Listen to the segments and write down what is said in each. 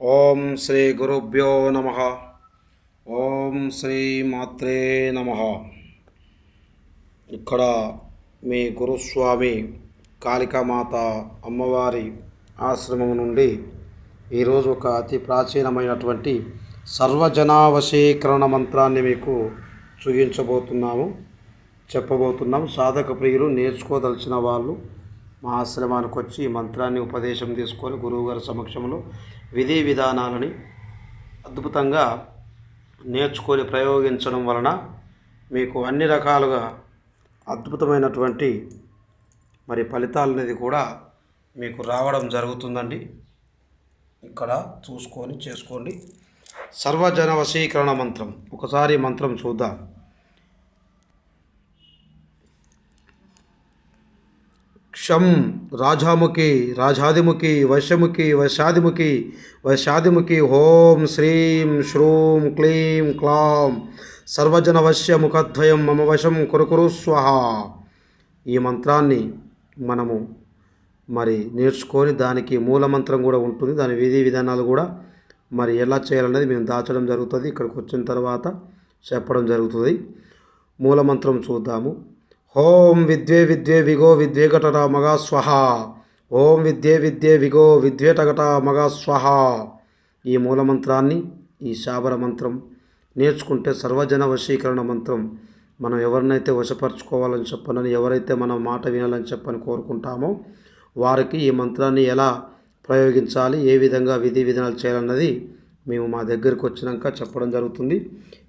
ఓం శ్రీ గురుభ్యో నమ. ఓం శ్రీ మాత్రే నమ. ఇక్కడ మీ గురుస్వామి కాళికామాత అమ్మవారి ఆశ్రమం నుండి ఈరోజు ఒక అతి ప్రాచీనమైనటువంటి సర్వజనావశీకరణ మంత్రాన్ని మీకు చూపించబోతున్నాము చెప్పబోతున్నాం సాధక ప్రియులు నేర్చుకోదలిచిన వాళ్ళు మా ఆశ్రమానికి వచ్చి ఈ మంత్రాన్ని ఉపదేశం తీసుకొని గురువుగారి సమక్షంలో. విధి విధానాలని అద్భుతంగా నేర్చుకొని ప్రయోగించడం వలన మీకు అన్ని రకాలుగా అద్భుతమైనటువంటి మరి ఫలితాలు అనేది కూడా మీకు రావడం జరుగుతుందండి. ఇక్కడ చూసుకొని చేసుకోండి. సర్వజన వశీకరణ మంత్రం. ఒకసారి మంత్రం చూద్దాం. క్షం రాజాముఖి రాజాదిముఖి వశముఖి వశాదిముఖి వశాదిముఖి ఓం శ్రీం శ్రూం క్లీం క్లాం సర్వజన వశ్య ముఖద్వయం మమ వశం కురుకురు స్వహ ఈ మంత్రాన్ని మనము మరి నేర్చుకొని దానికి మూల మంత్రం కూడా ఉంటుంది. దాని విధి విధానాలు కూడా మరి ఎలా చేయాలనేది మేము దాచడం జరుగుతుంది. ఇక్కడికి వచ్చిన తర్వాత చెప్పడం జరుగుతుంది. మూలమంత్రం చూద్దాము. ఓం విద్వే విద్వే విగో విద్వేఘటట మగా స్వహ. ఓం విద్యే విద్యే విగో విద్వేటగట మగా స్వహ. ఈ మూల మంత్రాన్ని ఈ శాబర మంత్రం నేర్చుకుంటే సర్వజన వశీకరణ మంత్రం మనం ఎవరినైతే వశపరచుకోవాలని చెప్పనని ఎవరైతే మనం మాట వినాలని చెప్పని కోరుకుంటామో వారికి ఈ మంత్రాన్ని ఎలా ప్రయోగించాలి ఏ విధంగా విధి విధానాలు చేయాలన్నది మేము మా దగ్గరికి వచ్చినాక చెప్పడం జరుగుతుంది.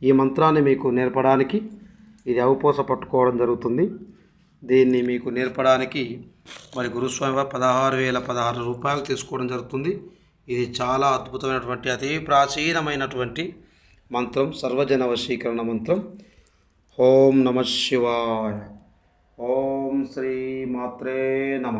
ఈ మంత్రాన్ని మీకు నేర్పడానికి ఇది అవపోస పట్టుకోవడం జరుగుతుంది. దీన్ని మీకు నేర్పడానికి మరి గురుస్వామి వారు పదహారు వేల పదహారు రూపాయలు తీసుకోవడం జరుగుతుంది. ఇది చాలా అద్భుతమైనటువంటి అతి ప్రాచీనమైనటువంటి మంత్రం సర్వజన వశీకరణ మంత్రం. ఓం నమ శివాయ. ఓం శ్రీ మాత్రే నమ.